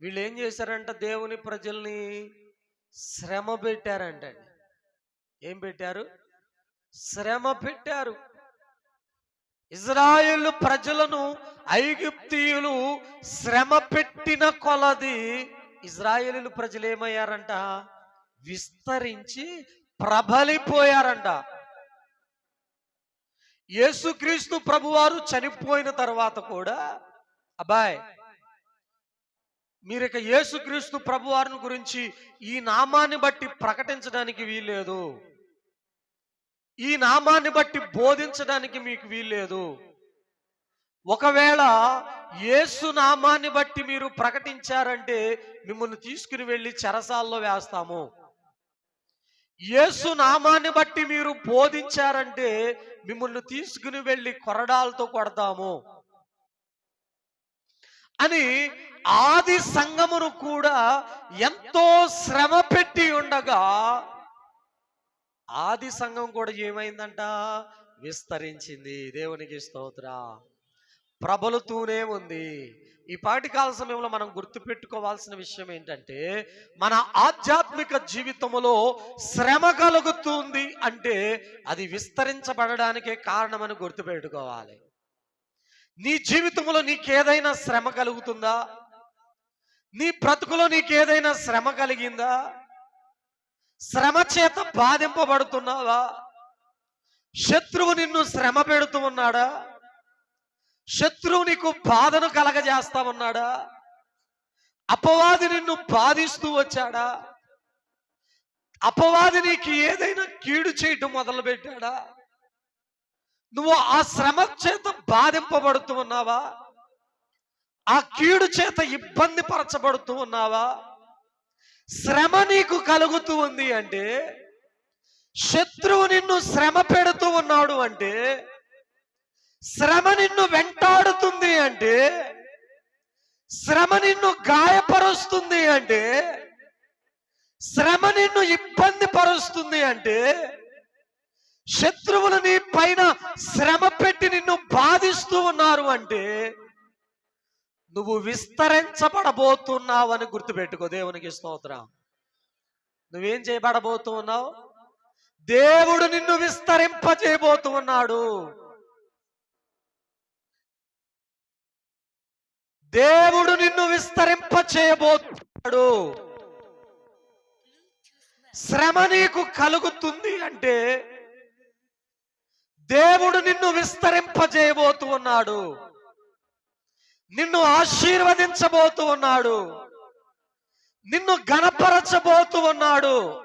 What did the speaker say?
వీళ్ళు ఏం చేశారంట? దేవుని ప్రజల్ని శ్రమ పెట్టారంట ఏం పెట్టారు? శ్రమ పెట్టారు. ఇజ్రాయేల్ ప్రజలను ఐగుప్తియులు శ్రమ పెట్టిన కొలది ఇజ్రాయేలు ప్రజలు ఏమయ్యారంట విస్తరించి ప్రబలిపోయారంట. యేసుక్రీస్తు ప్రభువారు చనిపోయిన తర్వాత కూడా అబ్బాయి మీరు ఇక యేసుక్రీస్తు ప్రభువారిని గురించి ఈ నామాన్ని బట్టి ప్రకటించడానికి వీల్లేదు. ఈ నామాన్ని బట్టి బోధించడానికి మీకు వీల్లేదు. ఒకవేళ యేసు నామాన్ని బట్టి మీరు ప్రకటించారంటే మిమ్మల్ని తీసుకుని వెళ్ళి చెరసాల్లో వేస్తాము. యేసు నామాన్ని బట్టి మీరు బోధించారంటే మిమ్మల్ని తీసుకుని వెళ్ళి కొరడాలతో కొడతాము. అని ఆది సంగమును కూడా ఎంతో శ్రమ పెట్టి ఉండగా ఆది సంఘం కూడా ఏమైందంట? విస్తరించింది. దేవునికి స్తోత్ర. ప్రబలుతూనే ఉంది. ఈ పాటి కాల సమయంలో మనం గుర్తుపెట్టుకోవాల్సిన విషయం ఏంటంటే మన ఆధ్యాత్మిక జీవితంలో శ్రమ కలుగుతుంది అంటే అది విస్తరించబడడానికే కారణమని గుర్తుపెట్టుకోవాలి. నీ జీవితంలో నీకేదైనా శ్రమ కలుగుతుందా? నీ బ్రతుకులో నీకేదైనా శ్రమ కలిగిందా? శ్రమ చేత బాధింపబడుతున్నావా? శత్రువు నిన్ను శ్రమ పెడుతూ ఉన్నాడా? శత్రువు నీకు బాధను కలగజేస్తా ఉన్నాడా? అపవాది నిన్ను బాధిస్తూ వచ్చాడా? అపవాది నీకు ఏదైనా కీడు చేయటం మొదలుపెట్టాడా? నువ్వు ఆ శ్రమ చేత బాధింపబడుతూ ఉన్నావా? ఆ కీడు చేత ఇబ్బంది పరచబడుతూ ఉన్నావా? శ్రమ నీకు కలుగుతూ ఉంది అంటే శత్రువు నిన్ను శ్రమ పెడుతూ ఉన్నాడు అంటే శ్రమ నిన్ను వెంటాడుతుంది అంటే శ్రమ నిన్ను గాయపరుస్తుంది అంటే శ్రమ నిన్ను ఇబ్బంది పరుస్తుంది అంటే శత్రువులు నీ పైన శ్రమ పెట్టి నిన్ను బాధిస్తూ ఉన్నారు అంటే నువ్వు విస్తరించబడబోతున్నావని గుర్తుపెట్టుకో. దేవునికి స్తోత్రం. నువ్వేం చేయబడబోతూ ఉన్నావు దేవుడు నిన్ను విస్తరింపజేయబోతూ ఉన్నాడు దేవుడు నిన్ను విస్తరింప చేయబోతున్నాడు శ్రమ నీకు కలుగుతుంది అంటే దేవుడు నిన్ను విస్తరింపజేయబోతూ ఉన్నాడు నిన్ను ఆశీర్వదించబోతూ ఉన్నాడు. నిన్ను గణపరచబోతూ ఉన్నాడు.